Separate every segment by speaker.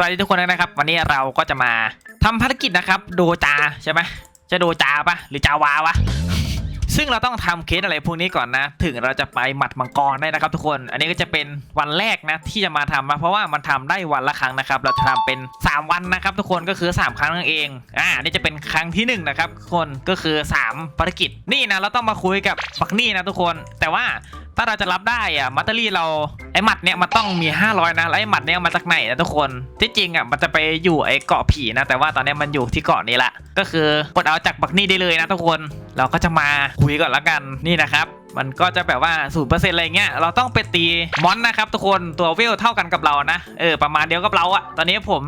Speaker 1: สวัสดีทุกคนนะครับ วันนี้เราก็จะมาทำภารกิจนะครับโดจาใช่ไหมจะโดจาปะหรือจาวาวะ ซึ่งเราต้องทำเคสอะไรพวกนี้ก่อนนะ ถึงเราจะไปหมัดมังกรได้นะครับ ทุกคน อันนี้ก็จะเป็นวันแรกนะที่จะมาทำนะเพราะว่ามันทำได้วันละครั้งนะครับ เราจะทำเป็น 3 วันนะครับ ทุกคนก็คือ 3 ครั้งนั่นเองอ่านี่จะเป็นครั้งที่1นงนะครับทุกคนก็คือ 3 ภารกิจนี่นะเราต้องมาคุยกับบักนี่นะทุกคน แต่ว่า ถ้าเราจะรับได้อะมัตเตอรี่เราไอ้หมัดเนี้ยมันต้องมี 500นะแล้วไอ้หมัดเนี้ยมาจากไหนนะทุกคนที่จริงอะมันจะไปอยู่ไอ้เกาะผีนะ แต่ว่าตอนนี้มันอยู่ที่เกาะนี้ละก็คือกดเอาจากบักนี่ได้เลยนะทุกคน เราก็จะมาคุยก่อนละกันนี่นะครับ มันก็จะแบบว่าศูนย์เปอร์เซ็นต์อะไรเงี้ยเราต้องไปตีมอนนะครับทุกคนตัวเวลเท่ากันกับเรานะเออประมาณเดียวกับเราอะตอนนี้ผม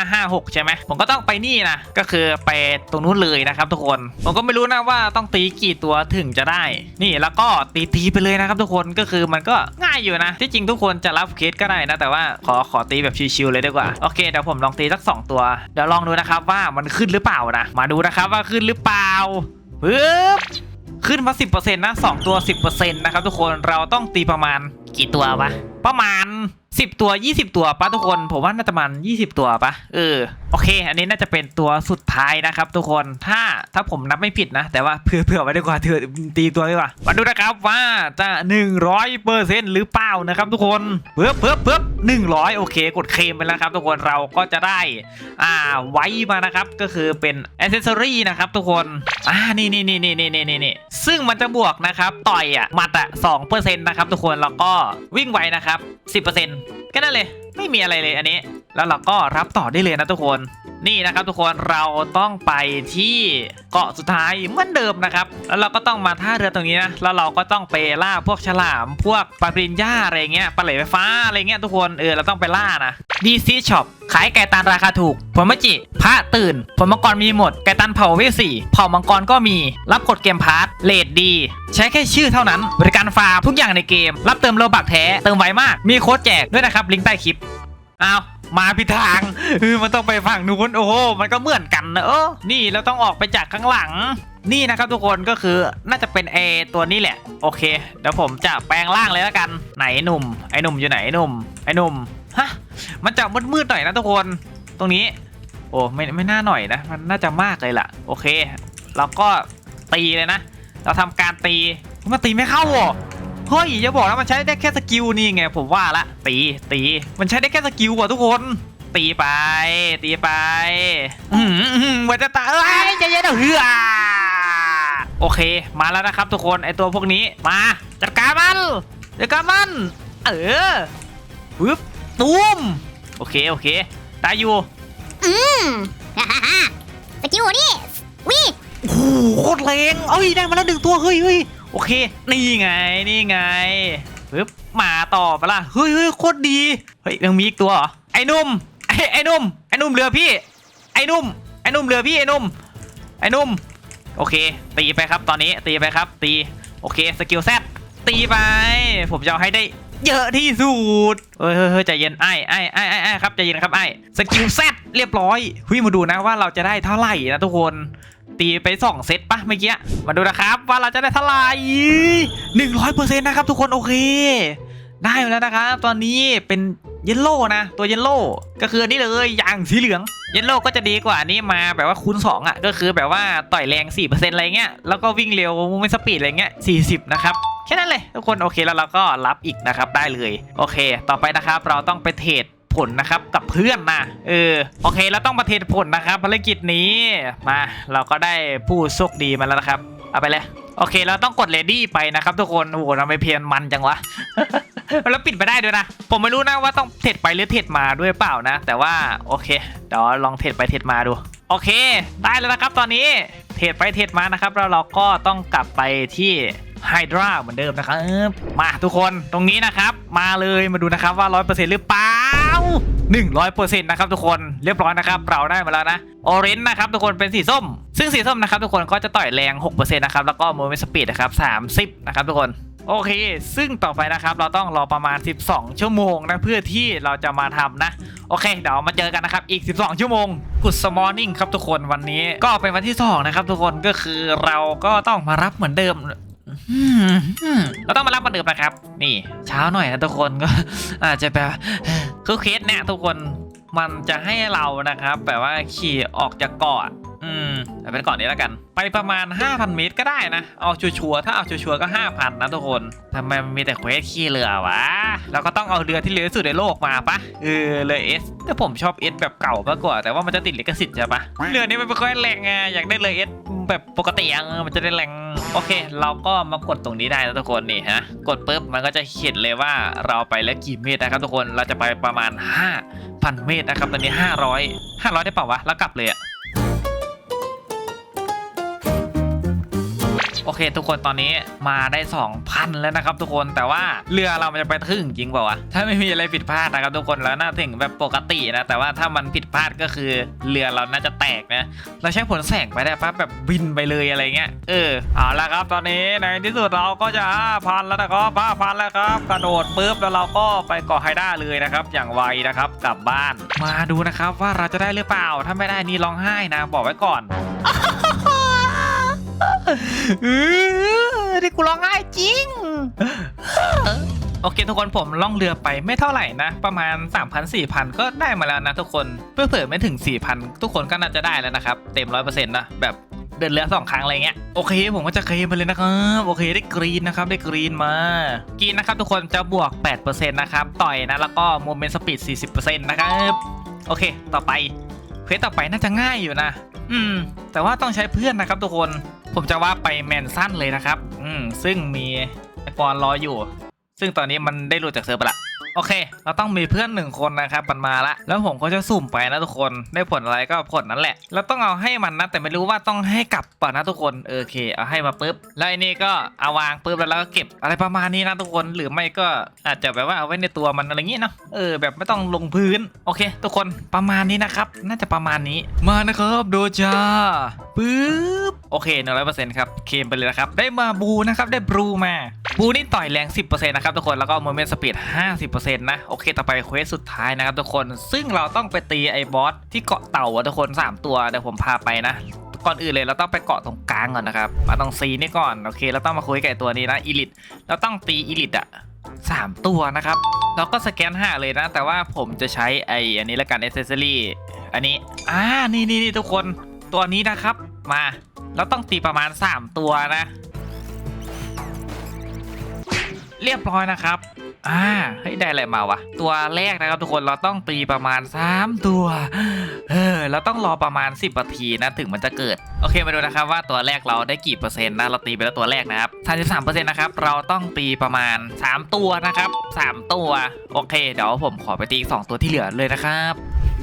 Speaker 1: 2556 ใช่ไหมผมก็ต้องไปนี่นะก็คือไปตรงนู้นเลยนะครับทุกคนผมก็ไม่รู้นะว่าต้องตีกี่ตัวถึงจะได้ นี่แล้วก็ตีตีไปเลยนะครับทุกคนก็คือมันก็ง่ายอยู่นะ ที่จริงทุกคนจะรับเคสก็ได้นะ แต่ว่าขอขอตีแบบชิวๆเลยดีกว่าโอเคเดี๋ยวผมลองตีสัก 2 ตัวเดี๋ยวลองดูนะครับว่ามันขึ้นหรือเปล่านะมาดูนะครับว่าขึ้นหรือเปล่าปึ๊บ ขึ้นมา 10%นะ 2 ตัว 10%นะครับทุกคนเราต้องตีประมาณกี่ตัววะ ประมาณ สิบตัวยี่สิบตัวปะทุกคน ผมว่าน่าจะมันยี่สิบตัวปะเออโอเค อันนี้น่าจะเป็นตัวสุดท้ายนะครับ ทุกคนถ้าถ้าผมนับไม่ผิดนะ แต่ว่าเผื่อเผื่อไว้ดีกว่าเถื่อตีตัวดีกว่ามาดูนะครับว่าจะหนึ่งร้อยเปอร์เซ็นต์หรือเปล่านะครับ ทุกคนเพิ่มเพิ่มเพิ่มหนึ่งร้อยโอเค กดเคลมไปแล้วครับ ทุกคนเราก็จะได้อ่าไว้มานะครับก็คือเป็นอ c เซสซอรี่นะครับ ทุกคนอ่านี่นี่นี่นี่นี่นี่นี่ซึ่งมันจะบวกนะครับต่อยอะมัดอะสองเปอร์เซ็นต์นะครับทุกคนแล้วก็วิ่งไวนะครับสิบเปอร์เซ็นต์ Bye. แค่นั้นเลยไม่มีอะไรเลยอันนี้ แล้วเราก็รับต่อได้เลยนะทุกคนนี่นะครับทุกคนเราต้องไปที่เกาะสุดท้ายเหมือนเดิมนะครับ แล้วเราก็ต้องมาท่าเรือตรงนี้นะแล้วเราก็ต้องไปล่าพวกฉลาม พวกปลาปริญญาอะไรเงี้ยปลาไหลไฟฟ้าอะไรเงี้ยทุกคนเออเราต้องไปล่านะดีซีช็อปขายไก่ตันราคาถูกผลมจิพระตื่นผลมังกรมีหมดไก่ตันเผาเวสี่เผามังกรก็มี รับกดเกมพาร์ทเลดดี ใช้แค่ชื่อเท่านั้น บริการฟาร์มทุกอย่างในเกม รับเติมโลบักแท้เติมไวมากมีโค้ดแจกด้วยนะครับลิงก์ใต้คลิปอ้าวมาผิดทางเออมันต้องไปฝั่งนู้นโอ้โหมันก็เหมือนกันนะเออนี่เราต้องออกไปจากข้างหลัง นี่นะครับทุกคนก็คือน่าจะเป็นเอตัวนี้แหละ โอเคเดี๋ยวผมจะแปลงร่างเลยแล้วกันไหนหนุ่ม ไอหนุ่มอยู่ไหนหนุ่ม ไอหนุ่มฮะมันจะมืดๆหน่อยนะทุกคน ตรงนี้ โอ้ไม่ไม่น่าหน่อยนะ มันน่าจะมากเลยล่ะ โอเค เราก็ตีเลยนะ เราทำการตีมันตีไม่เข้าเหรอ เฮ้ยอย่าบอกนะมันใช้ได้แค่สกิลนี่ไงผมว่าละตีตีมันใช้ได้แค่สกิลว่ะทุกคน ตีไป ตีไปอืมอืมมันจะตายเอ้ยใจเย็นๆเฮือโอเค มาแล้วนะครับทุกคนไอตัวพวกนี้มาจัดการมันจัดการมัน เออปึ๊บตุ้มโอเคโอเคได้อยู่
Speaker 2: อืมฮ่าฮ่าฮ่าสกิลนี่วิ
Speaker 1: โอ้โหโคตรแรงเอ้ยได้มาแล้วหนึ่งตัวเฮ้ยเฮ้ย โอเค นี่ไง นี่ไงปึ๊บมาต่อปะล่ะ เฮ้ยเฮ้ยโคตรดี เฮ้ยยังมีอีกตัวเหรอ ไอ้นุ่ม ไอ้ไอ้นุ่ม ไอ้นุ่มเรือพี่ ไอ้นุ่ม ไอ้นุ่มเรือพี่ ไอ้นุ่ม ไอ้นุ่ม โอเค ตีไปครับ ตอนนี้ ตีไปครับ ตี โอเค สกิลแซดตีไป ผมจะเอาให้ได้เยอะที่สุดเฮ้ยเฮ้ยเฮ้ยใจเย็นไอ้ไอ้ไอ้ไอ้ไอ้ครับใจเย็นครับไอ้สกิลแซดเรียบร้อยเฮ้ยมาดูนะว่าเราจะได้เท่าไหร่นะทุกคน ตีไป 2 เซตปะเมื่อกี้ มาดูนะครับว่าเราจะได้เท่าไหร่หนึ่งร้อยเปอร์เซ็นต์นะครับทุกคนโอเค ได้แล้วนะครับ ตอนนี้เป็นเยลโล่นะ ตัวเยลโล่ก็คืออันนี้เลยอย่างสีเหลืองเยลโล่ก็จะดีกว่านี้มาแบบว่าคูณ2อะก็คือแบบว่าต่อยแรง4%อะไรเงี้ยแล้วก็วิ่งเร็วมูไม่สปีดอะไรเงี้ย40 นะครับแค่นั้นเลยทุกคนโอเคแล้วเราก็รับอีกนะครับได้เลย โอเค ต่อไปนะครับเราต้องไปเทรด ผลนะครับกับเพื่อนนะเออโอเคเราต้องมาเทรดผลนะครับภารกิจนี้มาเราก็ได้ผู้โชคดีมาแล้วนะครับ เอาไปเลยโอเคเราต้องกดเลดี้ไปนะครับทุกคนโอ้โหทำไมเพียนมันจังวะแล้วปิดไปได้ด้วยนะ ผมไม่รู้นะว่าต้องเทรดไปหรือเทรดมาด้วยเปล่านะ แต่ว่าโอเคเดี๋ยวลองเทรดไปเทรดมาดู โอเค ได้แล้วนะครับตอนนี้เทรดไปเทรดมานะครับแล้วเราก็ต้องกลับไปที่ไฮดราเหมือนเดิมนะครับมาทุกคนตรงนี้นะครับ มาเลยมาดูนะครับว่า 100%หรือเปล่า 100%นะครับทุกคนเรียบร้อยนะครับเราได้มาแล้วนะออเรนจ์นะครับทุกคนเป็นสีส้ม ซึ่งสีส้มนะครับทุกคนก็จะต่อยแรง 6%นะครับแล้วก็โมเมนต์สปีดนะครับ30 นะครับทุกคนโอเค ซึ่งต่อไปนะครับเราต้องรอประมาณ 12 ชั่วโมงนะเพื่อที่เราจะมาทำนะ โอเค เดี๋ยวมาเจอกันนะครับอีก 12 ชั่วโมงกุดสมอร์นิ่งครับทุกคนวันนี้ก็เป็นวันที่ 2 นะครับทุกคนก็คือเราก็ต้องมารับเหมือนเดิมอืมอืมเราต้องมารับเหมือนเดิมนะครับ นี่เช้าหน่อยนะทุกคนก็อาจจะแบบ คือเคสเนี่ยทุกคนมันจะให้เรานะครับแบบว่าขี่ออกจากเกาะ แต่เป็นเกาะนนี้แล้วกัน ไปประมาณ 5,000 เมตรก็ได้นะ เอาชัวร์ๆถ้าเอาชัวร์ๆก็ 5,000 นะทุกคนทำไมมันมีแต่เควสขี่เรือวะเราก็ต้องเอาเรือที่เร็วที่สุดในโลกมาปะเออเรือเอสแต่ผมชอบเอสแบบเก่ามากกว่า แต่ว่ามันจะติดลิขสิทธิ์ใช่ปะเรือนี้มันไม่ค่อยแรงไงอยากได้เรือเอสแบบปกติอะเออมันจะได้แรงโอเค เราก็มากดตรงนี้ได้นะทุกคนนี่ฮะกดปุ๊บมันก็จะเขียนเลยว่าเราไปแล้วกี่เมตรนะครับทุกคนเราจะไปประมาณ 5,000 เมตรนะครับตอนนี้ 500 500 ได้เปล่าวะแล้วกลับเลยอะ เคทุกคนตอนนี้มาได้ 2,000 แล้วนะครับทุกคนแต่ว่าเรือเรามันจะไปถึงจริงเปล่าวะถ้าไม่มีอะไรผิดพลาดนะครับทุกคนแล้วน่าถึงแบบปกตินะแต่ว่าถ้ามันผิดพลาดก็คือเรือเราน่าจะแตกนะเราใช้ผลแสงไปได้ปะแบบบินไปเลยอะไรเงี้ยเออเอาละครับตอนนี้ในที่สุดเราก็จะพันแล้วนะครับพันแล้วครับกระโดดปุ๊บแล้วเราก็ไปเกาะไฮด้าเลยนะครับอย่างไวนะครับกลับบ้าน มาดูนะครับว่าเราจะได้หรือเปล่าถ้าไม่ได้นี่ร้องไห้นะบอกไว้ก่อน ที่กูร้องไห้จริง โอเคทุกคนผมล่องเรือไปไม่เท่าไหร่นะ ประมาณ 3,000 4,000 ก็ได้มาแล้วนะทุกคนเพื่อเผื่อไม่ถึง 4,000 ทุกคนก็น่าจะได้แล้วนะครับ เต็ม 100%นะแบบเดินเรือสองครั้งอะไรเงี้ยโอเค ผมก็จะเคลมไปเลยนะครับโอเคได้กรีนนะครับได้กรีนมากรีนนะครับทุกคนจะบวก 8%นะครับต่อยนะแล้วก็โมเมนต์สปีด 40%นะครับโอเค ต่อไปเควสต่อไปน่าจะง่ายอยู่นะ อืม แต่ว่าต้องใช้เพื่อนนะครับทุกคน ผมจะว่าไปแมนสั้นเลยนะครับ อืม ซึ่งมีไอปอนรออยู่ ซึ่งตอนนี้มันได้รู้จากเซิร์ฟละ โอเค เราต้องมีเพื่อนหนึ่งคนนะครับมันมาละ แล้วผมก็จะสุ่มไปนะทุกคน ได้ผลอะไรก็ผลนั้นแหละ เราต้องเอาให้มันนะ แต่ไม่รู้ว่าต้องให้กลับป่ะนะทุกคน โอเค เอาให้มาปุ๊บ แล้วไอ้นี่ก็เอาวางปุ๊บแล้วเราก็เก็บอะไรประมาณนี้นะทุกคน หรือไม่ก็อาจจะแบบว่าเอาไว้ในตัวมันอะไรอย่างงี้ยเนาะ เออแบบไม่ต้องลงพื้น โอเค ทุกคน ประมาณนี้นะครับ น่าจะประมาณนี้ มานะครับโดจาปุ๊บ โอเคหนึ่งร้อยเปอร์เซ็นต์ครับ เคมไปเลยนะครับ ได้มาบูนะครับ ได้บลูมา บูนี่ต่อยแรง 10%นะครับทุกคน แล้วก็โมเมนต์สปีด50%นะโอเคต่อไปเควสสุดท้ายนะครับทุกคนซึ่งเราต้องไปตีไอ้บอสที่เกาะเต่าทุกคน 3 ตัวเดี๋ยวผมพาไปนะก่อนอื่นเลยเราต้องไปเกาะตรงกลางก่อนนะครับ มาตรงซีนี่ก่อนโอเค เราต้องมาคุยกับตัวนี้นะอีลิทเราต้องตีอีลิทอะสามตัวนะครับเราก็สแกนหาเลยนะ แต่ว่าผมจะใช้ไออันนี้ละกันเอเซอรี่อันนี้อ่านี่นี่นี่ทุกคนตัวนี้นะครับ มาเราต้องตีประมาณ 3 ตัวนะ เรียบร้อยนะครับ อ่าเฮ้ยได้อะไรมาวะ ตัวแรกนะครับทุกคนเราต้องตีประมาณ 3 ตัว เออเราต้องรอประมาณ 10นาทีนะถึงมันจะเกิด โอเคมาดูนะครับว่าตัวแรกเราได้กี่เปอร์เซ็นต์นะเราตีไปแล้วตัวแรกนะครับ33%นะครับเราต้องตีประมาณ 3 ตัวนะครับ 3 ตัว โอเค เดี๋ยวผมขอไปตีอีก2ตัวที่เหลือเลยนะครับ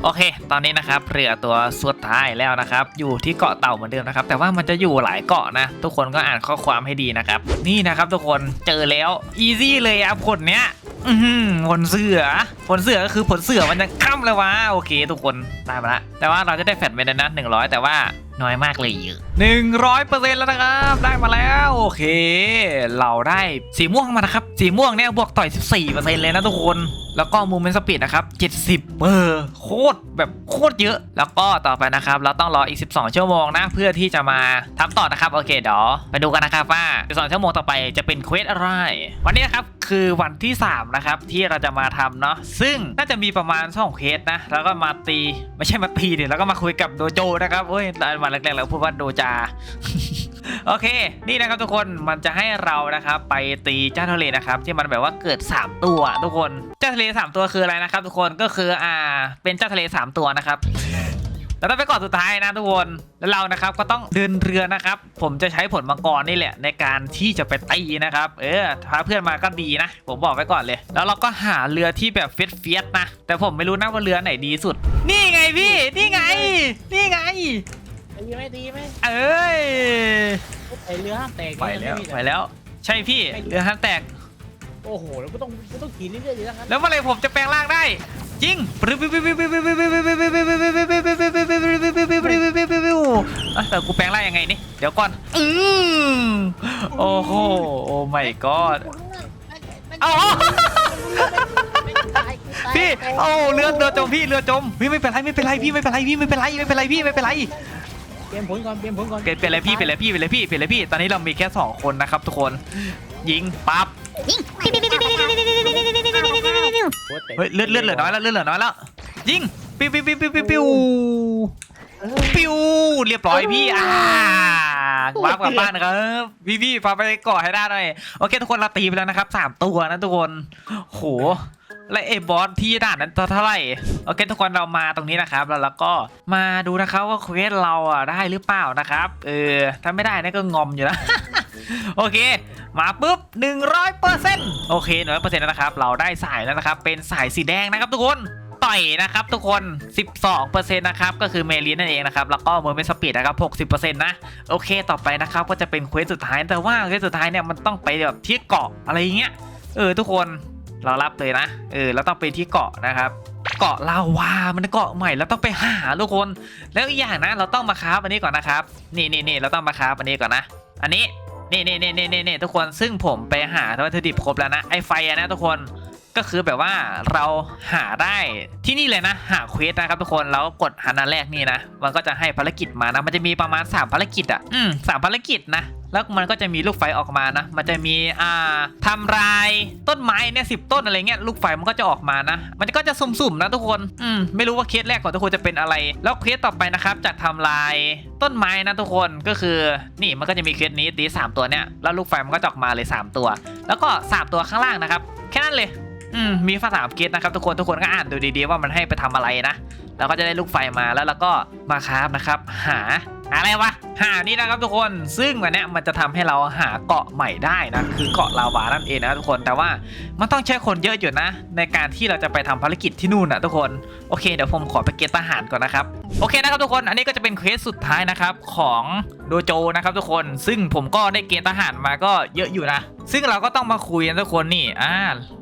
Speaker 1: โอเค ตอนนี้นะครับเรือตัวสุดท้ายแล้วนะครับ อยู่ที่เกาะเต่าเหมือนเดิมนะครับ แต่ว่ามันจะอยู่หลายเกาะนะ ทุกคนก็อ่านข้อความให้ดีนะครับ นี่นะครับทุกคน เจอแล้ว อีซี่เลยอะคนเนี้ยอือหือผลเสือผลเสือก็คือผลเสือมันจะค่ำเลยวะโอเค ทุกคนได้มาละแต่ว่าเราจะได้แฟดไปนะหนึ่งร้อยแต่ว่าน้อยมากเลยหนึ่งร้อยเปอร์เซ็นต์แล้วนะครับ ได้มาแล้ว โอเค เราได้สีม่วงมานะครับ สีม่วงเนี่ยบวกต่อย14เปอร์เซ็นต์เลยนะทุกคน แล้วก็มูเมนต์สปีดนะครับ70เออโคตรแบบโคตรเยอะ แล้วก็ต่อไปนะครับ เราต้องรออีก12ชั่วโมงนะ เพื่อที่จะมาทำต่อนะครับ โอเคเดี๋ยวไปดูกันนะครับว่า12ชั่วโมงต่อไปจะเป็นเควสอะไร วันนี้นะครับคือวันที่3นะครับที่เราจะมาทำเนาะซึ่งน่าจะมีประมาณ2เคสนะแล้วก็มาตีไม่ใช่มาตีดิแล้วก็มาคุยกับโดโจนะครับเอ้ยวันแรกๆเราพูดว่าโดจาโอเค นี่นะครับทุกคนมันจะให้เรานะครับไปตีเจ้าทะเลนะครับที่มันแบบว่าเกิด 3 ตัวทุกคนเจ้าทะเล 3 ตัวคืออะไรนะครับ ทุกคนก็คืออ่าเป็นเจ้าทะเล 3 ตัวนะครับ แล้วต้องไปเก่อนสุดท้ายนะทุกคนแล้วเรานะครับก็ต้องเดินเรือนะครับ ผมจะใช้ผลมังกรนี่แหละ ในการที่จะไปตีนะครับ เออพาเพื่อนมาก็ดีนะ ผมบอกไว้ก่อนเลย แล้วเราก็หาเรือที่แบบเฟียสเฟียสๆนะ แต่ผมไม่รู้นะว่าเรือไหนดีสุด นี่ไงพี่ นี่ไง นี่ไง
Speaker 3: ดีไหมดีไหม
Speaker 1: เอ้ย
Speaker 3: ไอเรือห้ามแตก
Speaker 1: ไปแล้ว
Speaker 3: นี่นะ
Speaker 1: ไปแล้ว ใช่พี่เรือฮันแตก
Speaker 3: โอ้โหแล้วก็ต้องก็ต้องขี่เรื่อยๆอยู่แล้วครับ
Speaker 1: แล้วเมื่อไหรผมจะแปลงร่างได้ จริงแต่กูแปลงร่างยังไงนี่ เดี๋ยวก่อน อืมโอ้โห โอ้ my god เอาพี่โอ้เรือเรือจมพี่เรือจมพี่ไม่เป็นไรไม่เป็นไรพี่ไม่เป็นไรพี่ไม่เป็นไรไม่เป็นไรพี่ไม่เป็นไร
Speaker 3: เตรียมผลก่อนเตรียมผลก่อน
Speaker 1: เปลี่ยนเป็นอะไรพี่เป็นอะไรพี่เป็นอะไรพี่เป็นอะไรพี่ ตอนนี้เรามีแค่สองคนนะครับทุกคน ยิงปั๊บ
Speaker 2: ยิง
Speaker 1: เฮ้ยเลือดเลือดเหลือน้อยแล้วเลือดเหลือน้อยแล้วยิงปิวปิวปิวปิวปิวปิวปิวเรียบร้อยพี่อ่าว้าวกลับบ้านนะครับพี่พี่พาไปก่อให้ได้หน่อยโอเคทุกคนเราตีไปแล้วนะครับสามตัวนะทุกคนโหและเอ้บอสที่ด่านนั้นเท่าไหร่โอเคทุกคนเรามาตรงนี้นะครับ แล้วเราก็มาดูนะครับว่าเควสเราอะได้หรือเปล่านะครับเออถ้าไม่ได้นี่ก็งอมอยู่นะ โอเค มาปุ๊บ 100%โอเค100%แล้วนะครับ เราได้สายแล้วนะครับ เป็นสายสีแดงนะครับทุกคนต่อยนะครับทุกคน 12%นะครับ ก็คือเมลีนนั่นเองนะครับ แล้วก็เมอร์เมสปีดนะครับ60%นะ โอเค ต่อไปนะครับ ก็จะเป็นเควสสุดท้าย แต่ว่าเควสสุดท้ายเนี่ย มันต้องไปแบบที่เกาะอะไรอย่างเงี้ย เออ ทุกคน เรารับเลยนะ เออ เราต้องไปที่เกาะนะครับเกาะลาวา มันเกาะใหม่เราต้องไปหาทุกคน แล้วอีกอย่างนะ เราต้องมาคราฟอันนี้ก่อนนะครับ นี่นี่นี่เราต้องมาคราฟอันนี้ก่อนนะ อันนี้ นี่นี่นี่นี่นี่นี่ทุกคนซึ่งผมไปหาวัตถุดิบครบแล้วนะไอไฟนะทุกคนก็คือแบบว่าเราหาได้ที่นี่เลยนะ หาเควสนะครับทุกคนแล้วกดหันอันแรกนี่นะ มันก็จะให้ภารกิจมานะ มันจะมีประมาณ 3 ภารกิจอะ อืมสามภารกิจนะ แล้วมันก็จะมีลูกไฟออกมานะ มันจะมีอ่าทำลายต้นไม้เนี่ยสิต้นอะไรเงี้ยลูกไฟมันก็จะออกมานะ มันก็จะสุ่มๆนะทุกคนอืมไม่รู้ว่าเคสแรกของทุกคนจะเป็นอะไร แล้วเคสต่อไปนะครับจากทำลายต้นไม้นะทุกคนก็คือนี่มันก็จะมีเคสนี้ตีสามตัวเนี่ยแล้วลูกไฟมันก็จะออกมาเลยสามตัว แล้วก็สามตัวข้างล่างนะครับ แค่นั้นเลยอืมมีภาษาอังกฤษนะครับทุกคนทุกคนก็อ่านดูดีๆว่ามันให้ไปทำอะไรนะ แล้วก็จะได้ลูกไฟมาแล้วเราก็มาคราฟนะครับ หา อะไรวะหานี่นะครับทุกคน ซึ่งวันเนี้ยมันจะทำให้เราหาเกาะใหม่ได้นะ คือเกาะลาวานั่นเองนะทุกคน แต่ว่ามันต้องใช้คนเยอะอยู่นะ ในการที่เราจะไปทำภารกิจที่นู่นนะทุกคน โอเค เดี๋ยวผมขอไปเกณฑ์ทหารก่อนนะครับ โอเคนะครับทุกคน อันนี้ก็จะเป็นเควสสุดท้ายนะครับของโดโจนะครับทุกคน ซึ่งผมก็ได้เกณฑ์ทหารมาก็เยอะอยู่นะ ซึ่งเราก็ต้องมาคุยกันทุกคนนี่ อ่า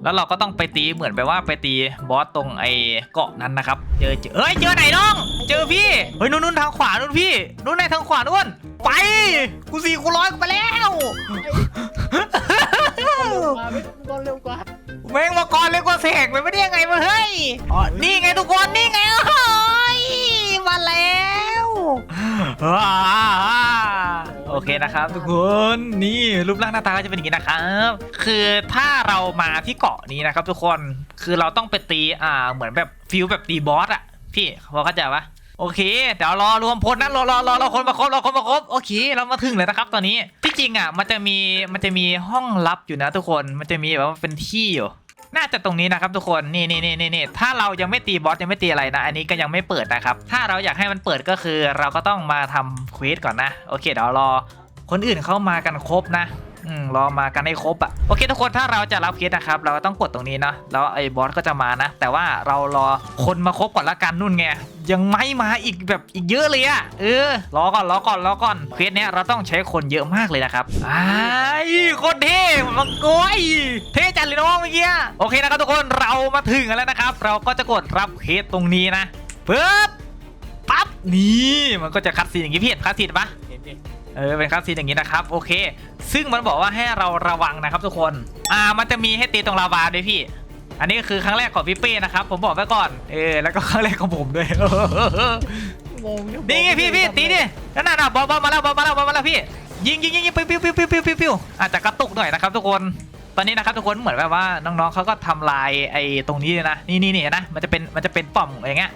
Speaker 1: แล้วเราก็ต้องไปตีเหมือนไปว่าไปตีบอสตรงไอ้เกาะนั้นนะครับ เจอเจอเอ้ย เจอไหนน้อง เจอพี่ เฮ้ย นู่นนู่นทางขวา นู่นพี่ นู่นในทางขวานู่นไป กูสี่กูร้อยกูไปแล้ว
Speaker 3: มาไม่ก่อนเร็วกว่า
Speaker 1: แม่งมาก่อนเลยกว่าเสกไปไม่ได้ยังไงมาเฮ้ยอ๋อนี่ไงทุกคนนี่ไงโอ้ยมาแล้วว้าโอเคนะครับทุกคนนี่รูปร่างหน้าตาก็จะเป็นอย่างนี้นะครับคือถ้าเรามาที่เกาะนี้นะครับ ทุกคนคือเราต้องไปตีอ่าเหมือนแบบฟิลแบบตีบอสอะพี่พอเข้าใจปะ โอเค เดี๋ยวรอรวมพลนะรอรอรอรอคนมาครบรอคนมาครบโอเค เรามาถึงเลยนะครับตอนนี้ที่จริงอะมันจะมีมันจะมีห้องลับอยู่นะทุกคนมันจะมีแบบว่าเป็นที่อยู่น่าจะตรงนี้นะครับทุกคนนี่นี่นี่นี่นี่ถ้าเรายังไม่ตีบอสยังไม่ตีอะไรนะ อันนี้ก็ยังไม่เปิดนะครับ ถ้าเราอยากให้มันเปิดก็คือ เราก็ต้องมาทำเควสก่อนนะ โอเคเดี๋ยวรอคนอื่นเข้ามากันครบนะ อืมรอมากันให้ครบอะโอเคทุกคนถ้าเราจะรับเคสนะครับ เราก็ต้องกดตรงนี้เนาะแล้วไอ้บอสก็จะมานะ แต่ว่าเรารอคนมาครบก่อนละกันนู่นไงยังไม่มาอีกแบบอีกเยอะเลยอะเออรอก่อนรอก่อนรอก่อนเคสเนี้ยเราต้องใช้คนเยอะมากเลยนะครับอ้ายคนเท่มังกยเท่จัดเลยน้องเมื่อกี้โอเคนะครับทุกคนเรามาถึงกันแล้วนะครับ เราก็จะกดรับเคสตรงนี้นะปึ๊บปั๊บนี่มันก็จะคัดซีนอย่างนี้พี่เห็นคัดซีนปะ
Speaker 3: เห็น
Speaker 1: เออเป็นคัสซีนอย่างนี้นะครับโอเค ซึ่งมันบอกว่าให้เราระวังนะครับทุกคนอ่ามันจะมีให้ตีตรงลาวาด้วยพี่ อันนี้คือครั้งแรกของพี่เป้นะครับผมบอกไว้ก่อนเออแล้วก็ครั้งแรกของผมด้วย
Speaker 3: งง
Speaker 1: นี่ไงพี่พี่ตีดินั่นน่ะบอลบอลมาแล้วบอลมาแล้วบอลมาแล้วพี่ยิงยิงยิงยิงปิ้วปิ้วปิ้วปิ้วปิ้วปิ้วปิ้วอาจจะกระตุกหน่อยนะครับทุกคนตอนนี้นะครับทุกคนเหมือนแบบว่าน้องๆเขาก็ทำลายไอ้ตรงนี้เลยนะนี่นี่นี่นะมันจะเป็นมันจะเป็นป่อมอย่างเงี้ย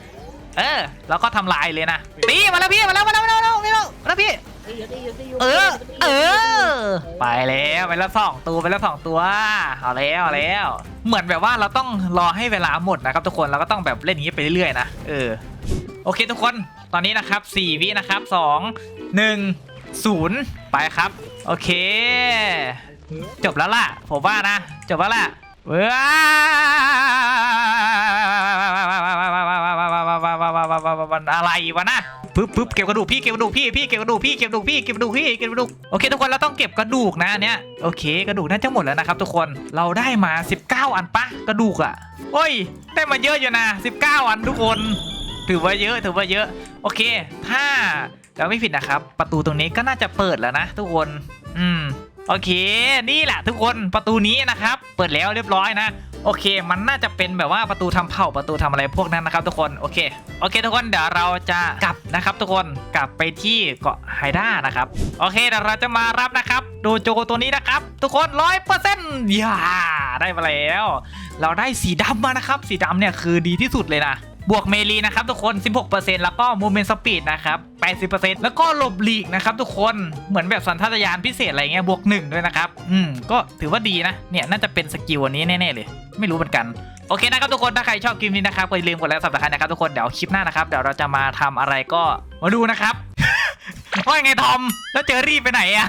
Speaker 1: เออแล้วก็ทำลายเลยนะตีมาแล้วพี่มาแล้วมาแล้วมาแล้วมาแล้วมาแล้วมาแล้วพี่
Speaker 3: ตีอยู่ตีอยู่ตีอยู่
Speaker 1: เออ เออ ไปแล้วไปแล้วสองตัวไปแล้วสองตัวเอาแล้วเอาแล้ว เหมือนแบบว่าเราต้องรอให้เวลาหมดนะครับทุกคนเราก็ต้องแบบเล่นอย่างนี้ไปเรื่อยๆนะเออโอเคทุกคนตอนนี้นะครับ4วินะครับ2 1 0 ไปครับ โอเค จบแล้วล่ะ ผมว่านะ จบแล้วล่ะว้าวอะไรวะนะ ปึ๊บปึ๊บเก็บกระดูกพี่เก็บกระดูกพี่พี่เก็บกระดูกพี่เก็บกระดูกพี่เก็บกระดูกพี่เก็บกระดูกโอเคทุกคนเราต้องเก็บกระดูกนะเนี้ยโอเค กระดูกน่าจะหมดแล้วนะครับทุกคนเราได้มา 19 อันปะกระดูกอะโอ้ย ได้มาเยอะอยู่นะ 19 อันทุกคน ถือว่าเยอะถือว่าเยอะ โอเค ถ้าเราไม่ผิดนะครับ ประตูตรงนี้ก็น่าจะเปิดแล้วนะ ทุกคน อืมโอเค นี่แหละทุกคนประตูนี้นะครับ เปิดแล้วเรียบร้อยนะ โอเค มันน่าจะเป็นแบบว่าประตูทำเผาประตูทำอะไรพวกนั้นนะครับทุกคนโอเคโอเค ทุกคนเดี๋ยวเราจะกลับนะครับ ทุกคนกลับไปที่เกาะไฮด้านะครับโอเคเดี๋ยวเราจะมารับนะครับโจโจตัวนี้นะครับ ทุกคนร้อยเปอร์เซ็นต์ย่าได้มาแล้ว เราได้สีดำมานะครับ สีดำเนี่ยคือดีที่สุดเลยนะ บวกเมลีนะครับทุกคน 16%แล้วก็มูเมนต์สปีดนะครับ 80%แล้วก็หลบหลีกนะครับทุกคนเหมือนแบบสัญชาตญาณพิเศษอะไรเงี้ยบวก 1 ด้วยนะครับ อืม ก็ถือว่าดีนะ เนี่ย น่าจะเป็นสกิลอันนี้แน่ๆเลย ไม่รู้เหมือนกันโอเคนะครับทุกคน ถ้าใครชอบคลิปนี้นะครับก็อย่าลืมกดไลค์สับสไครต์นะครับทุกคน เดี๋ยวคลิปหน้านะครับ เดี๋ยวเราจะมาทำอะไรก็มาดูนะครับ ว่าไงทอม แล้วเจอรี่ไปไหนอะ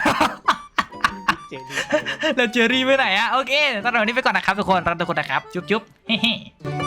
Speaker 1: แล้วเจอรี่ไปไหนอะโอเคสำหรับวันนี้ไปก่อนนะครับทุกคนรักทุกคนนะครับ จุ๊บจุ๊บ